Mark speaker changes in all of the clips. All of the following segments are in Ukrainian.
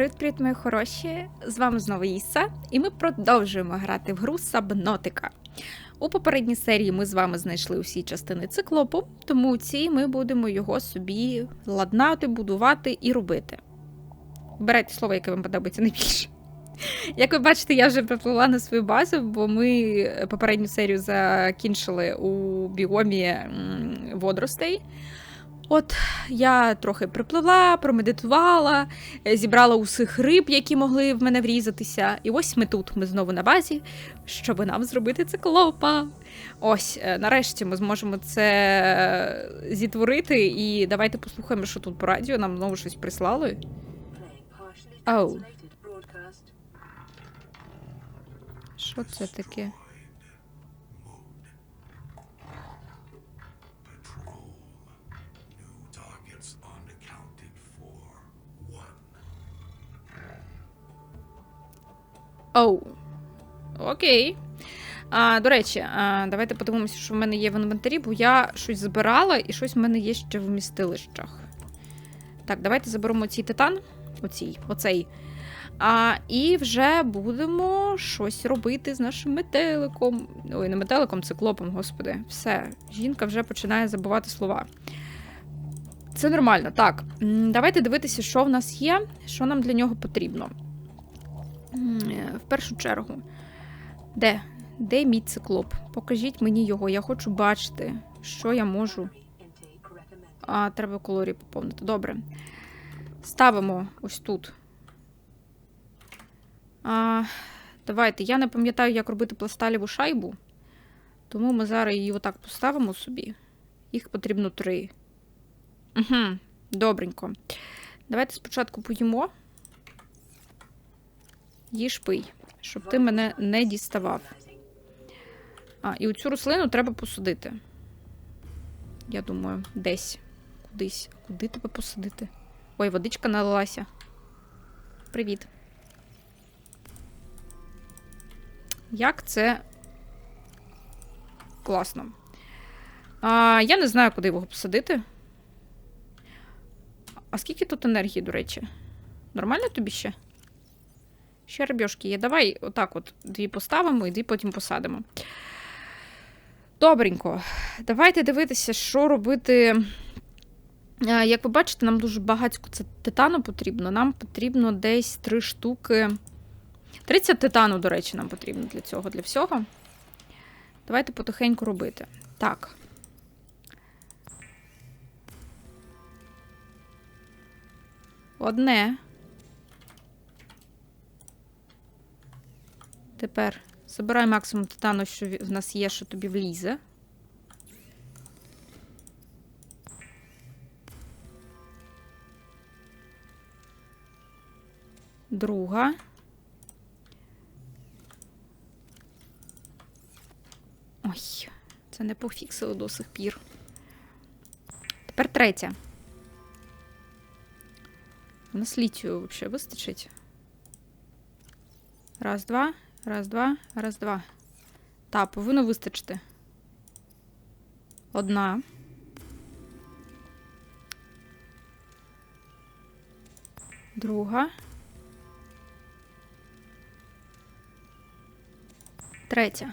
Speaker 1: Привіт-привіт, мої хороші! З вами знову Іса, і ми продовжуємо грати в гру Сабнотика. У попередній серії ми з вами знайшли усі частини циклопу, тому у цій ми будемо його собі ладнати, будувати і робити. Берете слово, яке вам подобається найбільше. Як ви бачите, я вже приплила на свою базу, бо ми попередню серію закінчили у біомі водоростей. От я трохи припливла, промедитувала, е, зібрала усіх риб, які могли в мене врізатися. І ось ми тут, ми знову на базі, щоб нам зробити циклопа. Ось, е, нарешті ми зможемо це е, зітворити. І давайте послухаємо, що тут по радіо нам знову щось прислали.
Speaker 2: Oh.
Speaker 1: Що це таке? Оу. Окей. А, до речі, а, давайте подивимося, що в мене є в інвентарі, бо я щось збирала і щось в мене є ще в вмістилищах. Так, давайте заберемо цей титан. Оцій, оцей. А, і вже будемо щось робити з нашим метеликом. Ой, не метеликом, циклопом, господи. Все, жінка вже починає забувати слова. Це нормально. Так, давайте дивитися, що в нас є, що нам для нього потрібно. В першу чергу. Де? Де мій циклоп? Покажіть мені його. Я хочу бачити, що я можу. А, треба калорії поповнити. Добре. Ставимо ось тут. А, давайте. Я не пам'ятаю, як робити пласталіву шайбу. Тому ми зараз її отак поставимо собі. Їх потрібно три. Угу, добренько. Давайте спочатку поїмо. Їж пий, щоб ти мене не діставав. А, і оцю рослину треба посадити. Я думаю, десь. Кудись. Куди тебе посадити? Ой, водичка налилася. Привіт. Як це класно. А, я не знаю, куди його посадити. А скільки тут енергії, до речі? Нормально тобі ще? Ще рибьошки є. Давай отак от дві поставимо і дві потім посадимо. Добренько. Давайте дивитися, що робити. Як ви бачите, нам дуже багатько це титану потрібно. Нам потрібно десь три штуки. 30 титану, до речі, нам потрібно для цього, для всього. Давайте потихеньку робити. Так. Одне. Тепер забирай максимум титану, що в нас є, що тобі влізе. Друга. Ой, це не пофіксило до сих пір. Тепер третя. У нас літію взагалі вистачить. Раз, два, раз, два, раз, два. Та, повинно вистачити. Одна. Друга. Третя.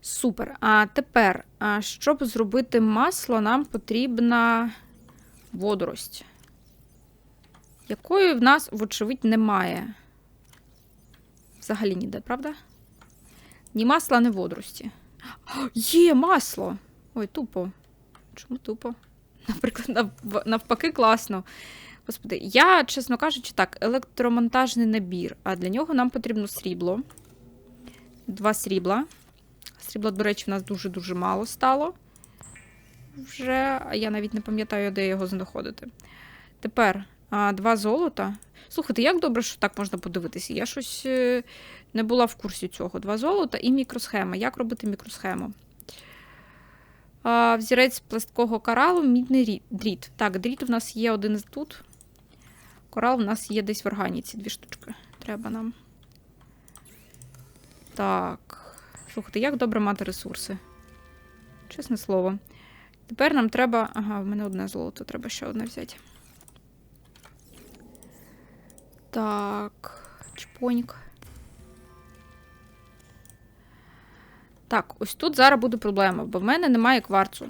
Speaker 1: Супер. А тепер, щоб зробити масло, нам потрібна водорость, якої в нас, вочевидь, немає. Взагалі ніде, правда? Ні масла, ні водорості. О, Є масло! Ой, тупо. Чому тупо? Наприклад, нав- навпаки, класно. Господи, я, чесно кажучи, так, електромонтажний набір, а для нього нам потрібно срібло. Два срібла. Срібла, до речі, в нас дуже-дуже мало стало. Вже, я навіть не пам'ятаю, де його знаходити. Тепер а, два золота. Слухайте, як добре, що так можна подивитися. Я щось е, не була в курсі цього. Два золота і мікросхема. Як робити мікросхему? А, взірець пласткого коралу, мідний дріт. Так, дріт у нас є один тут. Корал у нас є десь в органіці. Дві штучки. Треба нам. Так. Слухайте, як добре мати ресурси. Чесне слово. Тепер нам треба. Ага, в мене одне золото, треба ще одне взяти. Так, чпоньк. Так, ось тут зараз буде проблема, бо в мене немає кварцу.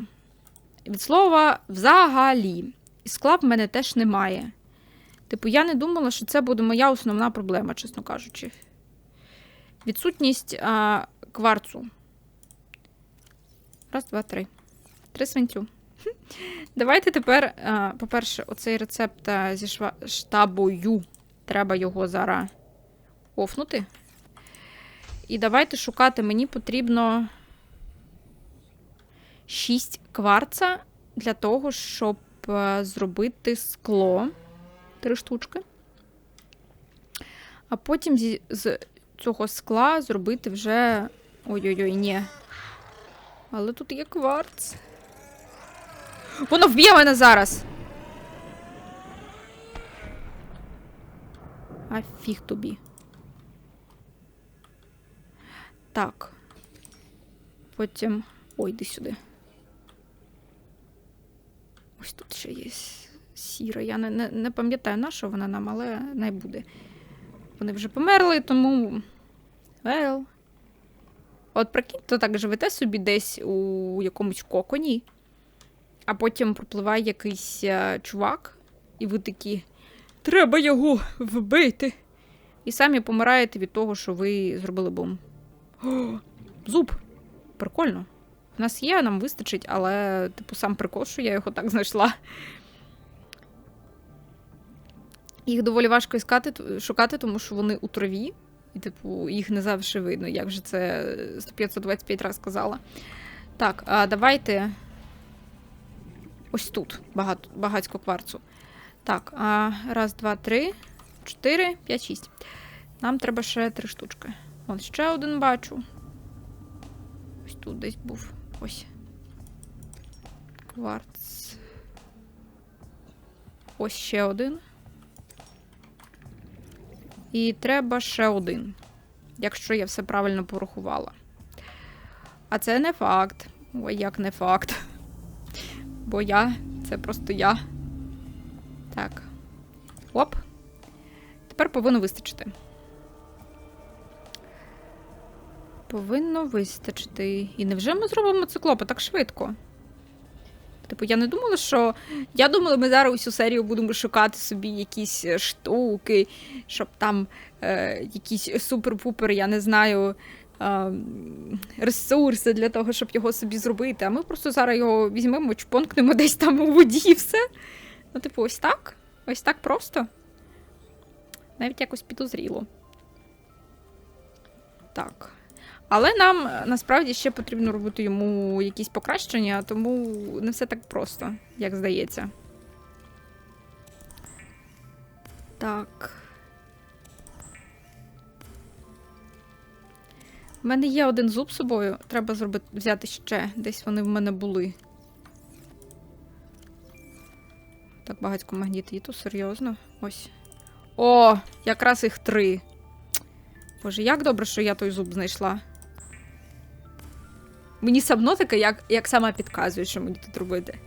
Speaker 1: Від слова взагалі. І скла в мене теж немає. Типу, я не думала, що це буде моя основна проблема, чесно кажучи. Відсутність а, кварцу. Раз, два, три. Три свинцю. Хм. Давайте тепер, по-перше, оцей рецепт зі шва... штабою. Треба його зараз офнути. І давайте шукати. Мені потрібно 6 кварца для того, щоб е, зробити скло. Три штучки. А потім зі, з цього скла зробити вже. Ой-ой-ой, ні. Але тут є кварц. Воно вб'є мене зараз. А фіг тобі. Так. Потім. Ой, йди сюди. Ось тут ще є сіра. Я не, не, не пам'ятаю, на що вона нам, але не буде. Вони вже померли, тому. Well. От прикиньте, так живете собі десь у якомусь коконі, а потім пропливає якийсь е, чувак, і ви такі. Треба його вбити. І самі помираєте від того, що ви зробили бум. О, зуб. Прикольно. У нас є, нам вистачить, але, типу, сам прикол, що я його так знайшла. Їх доволі важко іскати, шукати, тому що вони у траві. І, типу, їх не завжди видно, як же це 525 разів сказала. Так, а давайте. Ось тут багато, багатько кварцу. Так, а, раз, два, три, чотири, п'ять, шість. Нам треба ще три штучки. Вон ще один бачу. Ось тут десь був. Ось. Кварц. Ось ще один. І треба ще один. Якщо я все правильно порахувала. А це не факт. Ой, як не факт. Бо я, це просто я. Так. Оп. Тепер повинно вистачити. Повинно вистачити. І невже ми зробимо циклопа так швидко? Типу, я не думала, що. Я думала, ми зараз усю серію будемо шукати собі якісь е, штуки, щоб там е, якісь супер-пупер, я не знаю, е, ресурси для того, щоб його собі зробити. А ми просто зараз його візьмемо, чпонкнемо десь там у воді і все. Ну, типу, ось так? Ось так просто. Навіть якось підозріло. Так. Але нам е, насправді ще потрібно робити йому якісь покращення, тому не все так просто, як здається. Так. У мене є один зуб з собою. Треба зробити, взяти ще. Десь вони в мене були. Так, багатько магнітиту, серйозно. Ось. О, якраз їх три. Боже, як добре, що я той зуб знайшла. Мені сабнотика як, як сама підказує, що мені тут робити.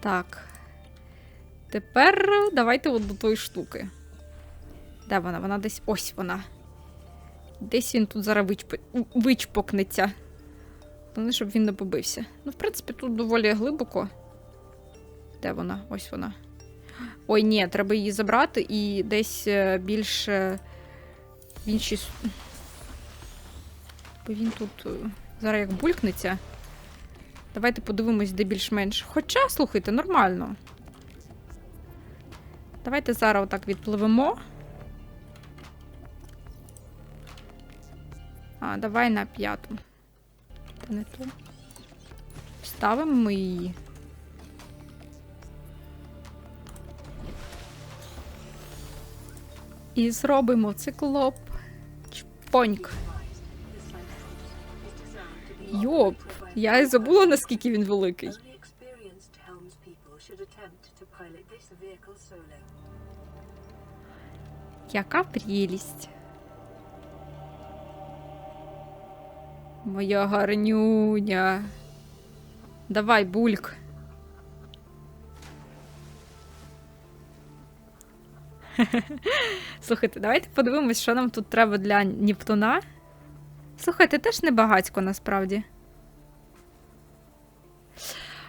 Speaker 1: Так. Тепер давайте от до тої штуки. Де вона? Вона десь. Ось вона. Десь він тут зараз вичп... вичпокнеться. Головне, щоб він не побився. Ну, в принципі, тут доволі глибоко. Де вона? Ось вона. Ой, ні, треба її забрати і десь е, більше. В іншій... Бо він тут е, зараз як булькнеться. Давайте подивимось, де більш-менш. Хоча, слухайте, нормально. Давайте зараз отак відпливемо. А, давай на п'яту. Не ту. Ставимо ми її. І зробимо циклоп. Чпоньк. Йоп, я і забула, наскільки він великий.
Speaker 2: Only experienced
Speaker 1: Моя гарнюня. Давай, бульк. Слухайте, давайте подивимось, що нам тут треба для Нептуна. Слухайте, теж не багатько насправді.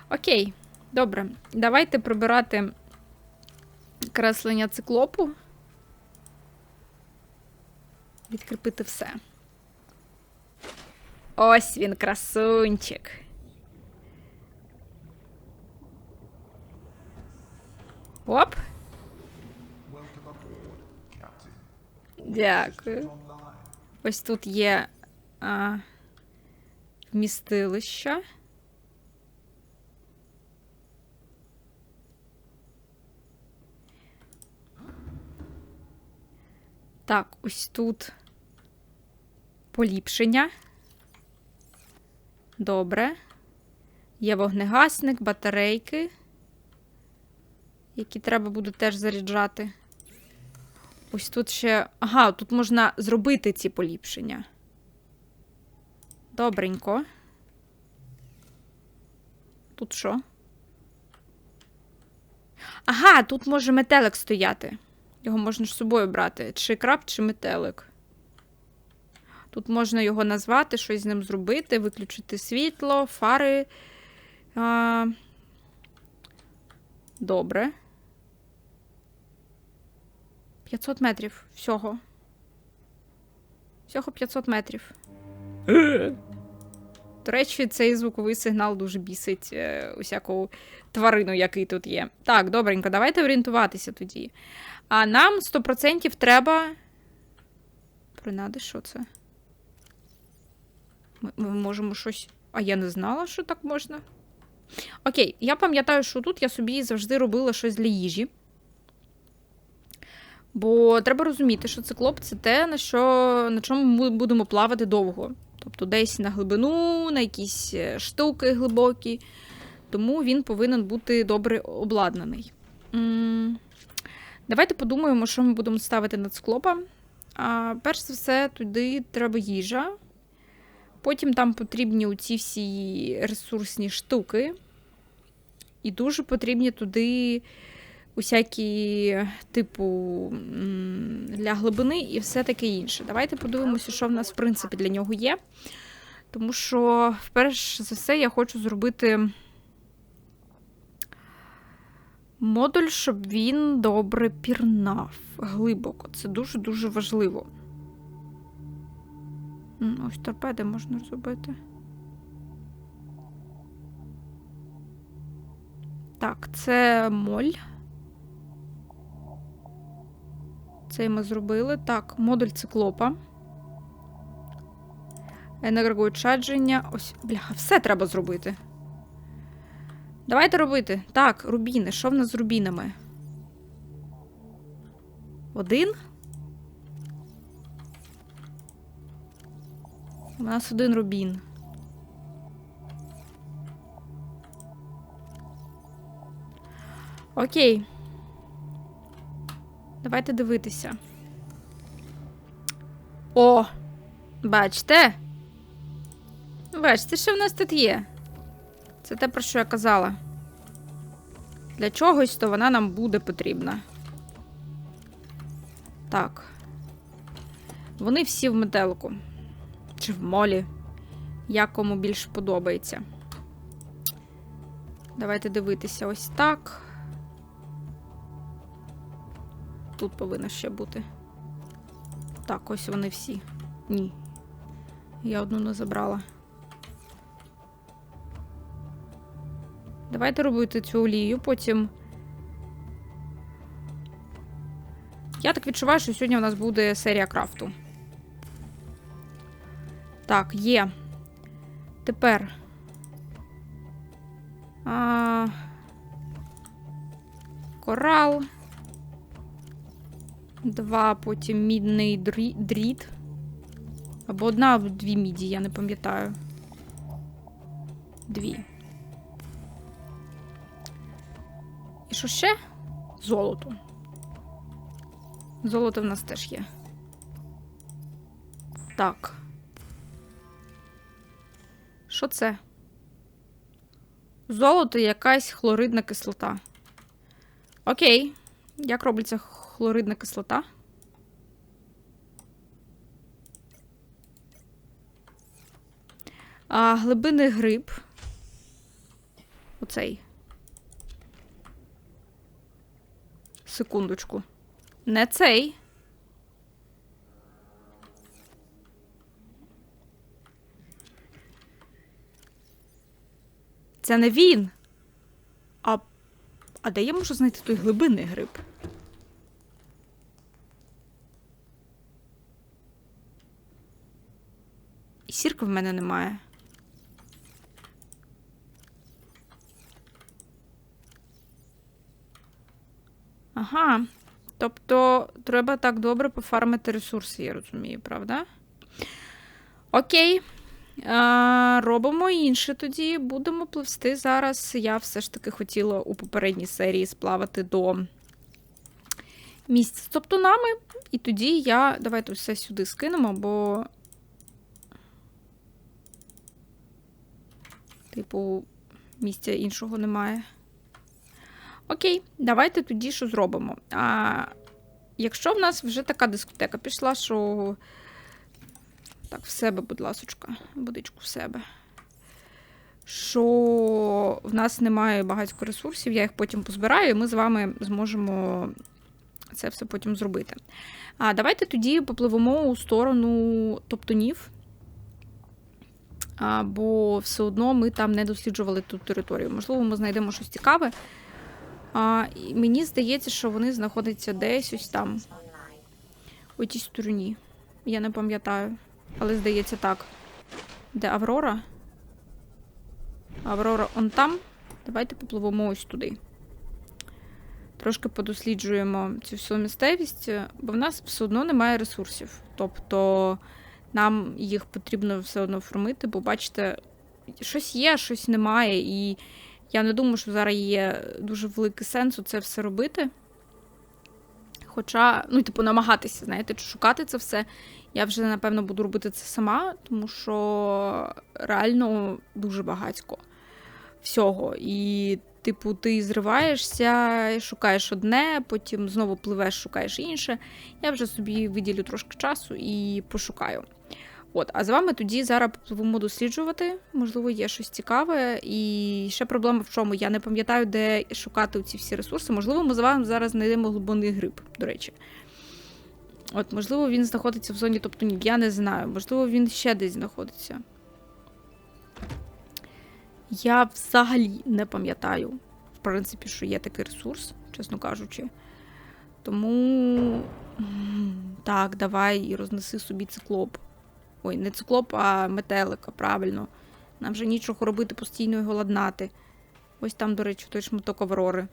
Speaker 1: Окей, добре. Давайте прибирати креслення циклопу. Відкріпити все. Ось він, красунчик. Оп. Дякую. Ось тут є а, вмістилище. Так, ось тут поліпшення. Добре. Є вогнегасник, батарейки, які треба буде теж заряджати. Ось тут ще. Ага, тут можна зробити ці поліпшення. Добренько. Тут що? Ага, тут може метелик стояти. Його можна з собою брати. Чи краб, чи метелик. Тут можна його назвати, щось з ним зробити, виключити світло, фари. А... Добре. 500 метрів всього. Всього 500 метрів. До речі, цей звуковий сигнал дуже бісить е, усяку тварину, який тут є. Так, добренько, давайте орієнтуватися тоді. А нам 100% треба. Принади, що це? Ми, можемо щось. А я не знала, що так можна. Окей, я пам'ятаю, що тут я собі завжди робила щось для їжі. Бо треба розуміти, що циклоп це те, на, що, на чому ми будемо плавати довго. Тобто десь на глибину, на якісь е, штуки глибокі. Тому він повинен бути добре обладнаний. Давайте подумаємо, що ми будемо ставити на циклопа. А, перш за все, туди треба їжа. Потім там потрібні оці всі ресурсні штуки. І дуже потрібні туди усякі, типу, для глибини і все таке інше. Давайте подивимося, що в нас, в принципі, для нього є. Тому що, перш за все, я хочу зробити модуль, щоб він добре пірнав глибоко. Це дуже-дуже важливо. Ось торпеди можна зробити. Так, це моль. Це ми зробили. Так, модуль циклопа. Енергоочадження. Ось, бляха, все треба зробити. Давайте робити. Так, рубіни. Що в нас з рубінами? Один. У нас один рубін. Окей. Давайте дивитися. О! Бачите? Бачите, що в нас тут є? Це те, про що я казала. Для чогось, то вона нам буде потрібна. Так. Вони всі в метелику. Чи в молі. Як кому більш подобається. Давайте дивитися ось так. Тут повинно ще бути. Так, ось вони всі. Ні. Я одну не забрала. Давайте робити цю олію, потім. Я так відчуваю, що сьогодні у нас буде серія крафту. Так, є. Тепер. А... Корал. Два, потім мідний дріт. Або одна, або дві міді, я не пам'ятаю. Дві. І що ще? Золото. Золото в нас теж є. Так. Що це? Золото і якась хлоридна кислота. Окей. Як робиться хлоридна кислота? А, глибинний гриб. Оцей. Секундочку. Не цей. Це не він. А, а де я можу знайти той глибинний гриб? І сірки в мене немає. Ага. Тобто треба так добре пофармити ресурси, я розумію, правда? Окей. Робимо інше тоді. Будемо пливсти зараз. Я все ж таки хотіла у попередній серії сплавати до місця з топтунами. І тоді я. Давайте все сюди скинемо, бо. Типу, місця іншого немає. Окей, давайте тоді що зробимо. А, Якщо в нас вже така дискотека пішла, що. Так, в себе, будь ласочка, водичку в себе. Що в нас немає багатько ресурсів, я їх потім позбираю, і ми з вами зможемо це все потім зробити. А давайте тоді попливемо у сторону топтунів. А, бо все одно ми там не досліджували ту територію. Можливо, ми знайдемо щось цікаве. А, і мені здається, що вони знаходяться десь ось там. У тій стороні. Я не пам'ятаю. Але здається так. Де Аврора? Аврора он там. Давайте попливемо ось туди. Трошки подосліджуємо цю всю місцевість, бо в нас все одно немає ресурсів. Тобто нам їх потрібно все одно формити, бо бачите, щось є, щось немає. І я не думаю, що зараз є дуже великий сенс у це все робити. Хоча, ну, типу, намагатися, знаєте, шукати це все. Я вже, напевно, буду робити це сама, тому що реально дуже багатько всього. І, типу, ти зриваєшся, шукаєш одне, потім знову пливеш, шукаєш інше. Я вже собі виділю трошки часу і пошукаю. От, а з вами тоді зараз попливемо досліджувати. Можливо, є щось цікаве. І ще проблема в чому? Я не пам'ятаю, де шукати ці всі ресурси. Можливо, ми з вами зараз знайдемо глибинний гриб, до речі. От, можливо, він знаходиться в зоні топтунів. Я не знаю. Можливо, він ще десь знаходиться. Я взагалі не пам'ятаю, в принципі, що є такий ресурс, чесно кажучи. Тому. Так, давай і рознеси собі циклоп. Ой, не циклоп, а метелика, правильно. Нам вже нічого робити, постійно його ладнати. Ось там, до речі, той шматок Аврори,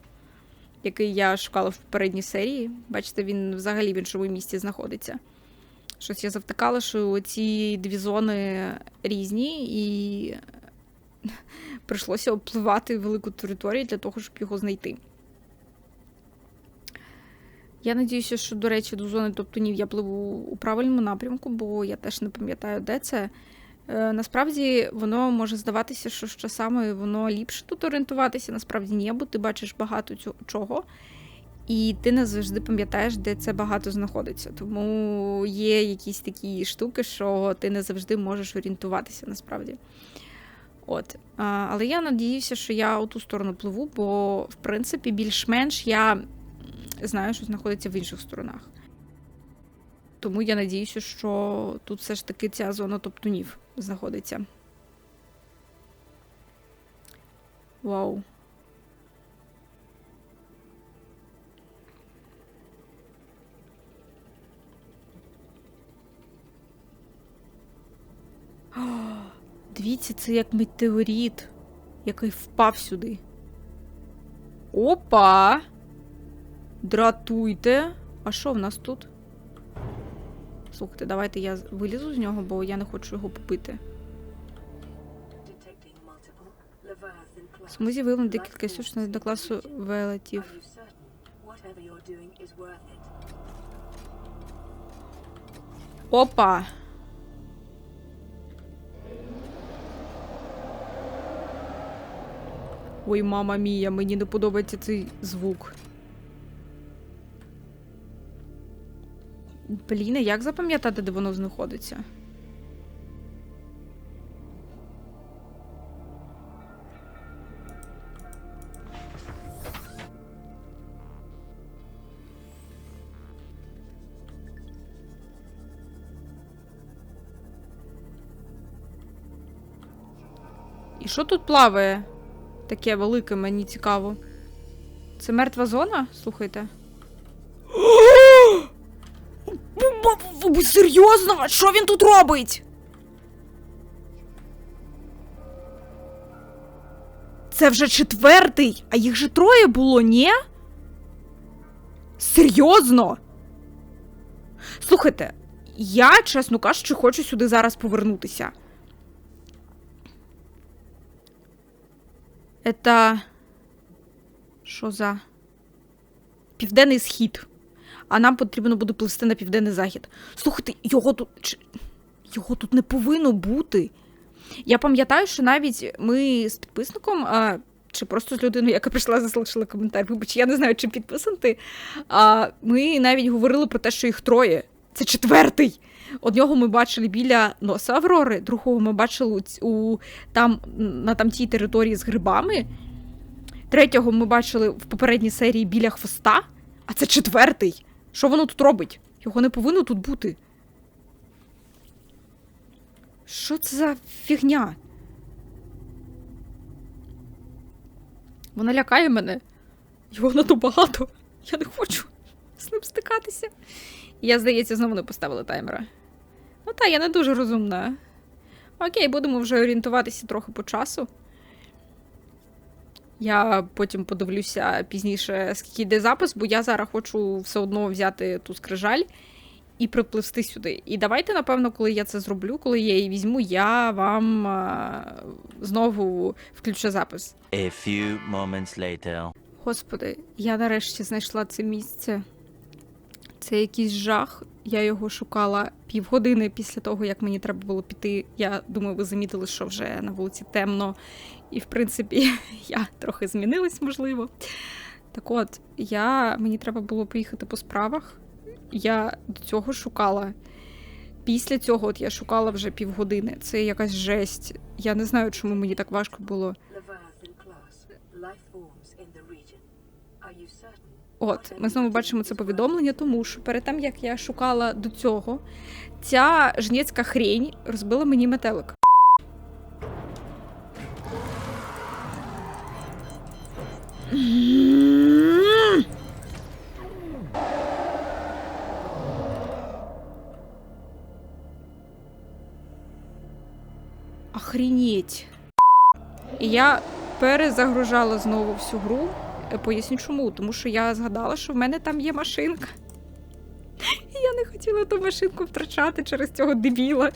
Speaker 1: який я шукала в попередній серії. Бачите, він взагалі в іншому місці знаходиться. Щось я завтикала, що ці дві зони різні, і прийшлося обпливати велику територію для того, щоб його знайти. Я надіюся, що, до речі, до зони топтунів я пливу у правильному напрямку, бо я теж не пам'ятаю, де це. Е, насправді воно може здаватися, що з часами воно ліпше тут орієнтуватися, насправді ні, бо ти бачиш багато чого, і ти не завжди пам'ятаєш, де це багато знаходиться. Тому є якісь такі штуки, що ти не завжди можеш орієнтуватися насправді. От. Але я надіюся, що я у ту сторону пливу, бо, в принципі, більш-менш я знаю, що знаходиться в інших сторонах. Тому я надіюся, що тут все ж таки ця зона топтунів знаходиться. Вау. О, Дивіться, це як метеорит, який впав сюди. Опа! Дратуйте. А що в нас тут? Слухайте, давайте я вилізу з нього, бо я не хочу його
Speaker 2: Leviathan.
Speaker 1: Смузі виявлено декілька істочників до класу велетів. Опа! Ой, мама мія, мені не подобається цей звук. Блін, як запам'ятати, де воно знаходиться? І що тут плаває? Таке велике, мені цікаво. Це мертва зона? Слухайте. Ви серйозно? Що він тут робить? Це вже четвертий, а їх же троє було, ні? Серйозно? Слухайте, я, чесно кажучи, хочу сюди зараз повернутися. Это... Що за. Південний схід. А нам потрібно буде пливсти на південний захід. Слухайте, його тут. Його тут не повинно бути. Я пам'ятаю, що навіть ми з підписником, а, чи просто з людиною, яка прийшла, залишила коментар. Вибач, я не знаю, чи підписаний ти. А, ми навіть говорили про те, що їх троє. Це четвертий. Одного ми бачили біля носа Аврори, другого ми бачили у, у там на тамтій території з грибами. Третього ми бачили в попередній серії біля хвоста, а це четвертий. Що воно тут робить? Його не повинно тут бути. Що це за фігня? Вона лякає мене. Його надто багато. Я не хочу з ним стикатися. Я, здається, знову не поставила таймера. Ну та, я не дуже розумна. Окей, будемо вже орієнтуватися трохи по часу. Я потім подивлюся пізніше, скільки йде запис, бо я зараз хочу все одно взяти ту скрижаль і припливсти сюди. І давайте, напевно, коли я це зроблю, коли я її візьму, я вам а, знову включу запис.
Speaker 3: A few moments later.
Speaker 1: Господи, я нарешті знайшла це місце. Це якийсь жах. Я його шукала півгодини після того, як мені треба було піти. Я думаю, ви замітили, що вже на вулиці темно. І, в принципі, я трохи змінилась, можливо. Так от, я... мені треба було поїхати по справах. Я до цього шукала. Після цього от я шукала вже півгодини. Це якась жесть. Я не знаю, чому мені так важко було. От, ми знову бачимо це повідомлення, тому що перед тим, як я шукала до цього, ця жнєцька хрень розбила мені метелик. Охренеть. І я перезагружала знову всю гру. Е, Поясню чому. Тому що я згадала, що в мене там є машинка. Я не хотіла ту машинку втрачати через цього дебіла.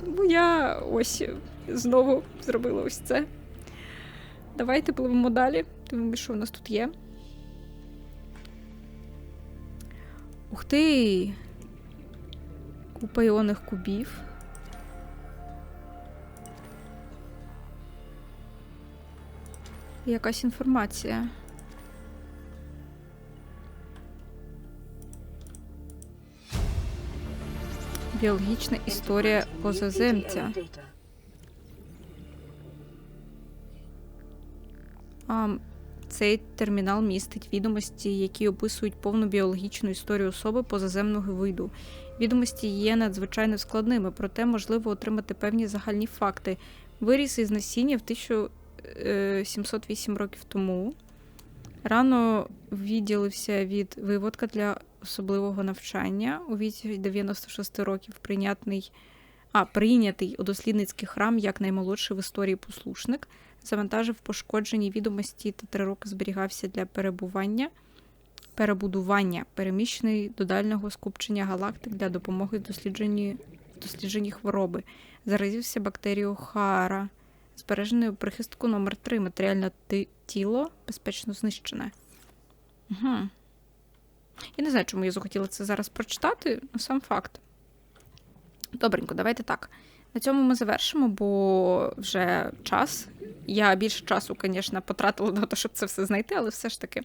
Speaker 1: Тому я ось знову зробила ось це. Давайте пливемо далі. Дивимося, що в нас тут є. Ух ти! Купа іонних кубів. Якась інформація. Біологічна історія позаземця.
Speaker 2: Data.
Speaker 1: Цей термінал містить відомості, які описують повну біологічну історію особи позаземного виду. Відомості є надзвичайно складними, проте можливо отримати певні загальні факти. Виріс із насіння в 1708 років тому. Рано відділився від виводка для особливого навчання. У віці 96 років прийнятний, а, прийнятий у дослідницький храм як наймолодший в історії послушник завантажив пошкоджені відомості та три роки зберігався для перебування, перебудування, переміщений до дальнього скупчення галактик для допомоги в дослідженні, дослідженні хвороби. Заразився бактерією Хаара, збережений у прихистку номер 3 матеріальне тіло безпечно знищене. Угу. Я не знаю, чому я захотіла це зараз прочитати, але сам факт. Добренько, давайте так. На цьому ми завершимо, бо вже час. Я більше часу, звісно, потратила на те, щоб це все знайти, але все ж таки.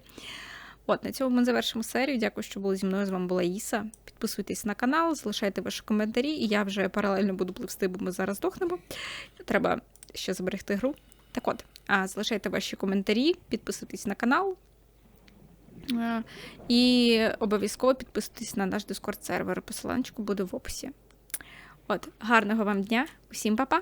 Speaker 1: От, на цьому ми завершимо серію. Дякую, що були зі мною. З вами була Іса. Підписуйтесь на канал, залишайте ваші коментарі, і я вже паралельно буду пливсти, бо ми зараз здохнемо. Треба ще зберегти гру. Так от, залишайте ваші коментарі, підписуйтесь на канал. І обов'язково підписуйтесь на наш Discord сервер. Посиланчику буде в описі. От, гарного вам дня, усім па-па!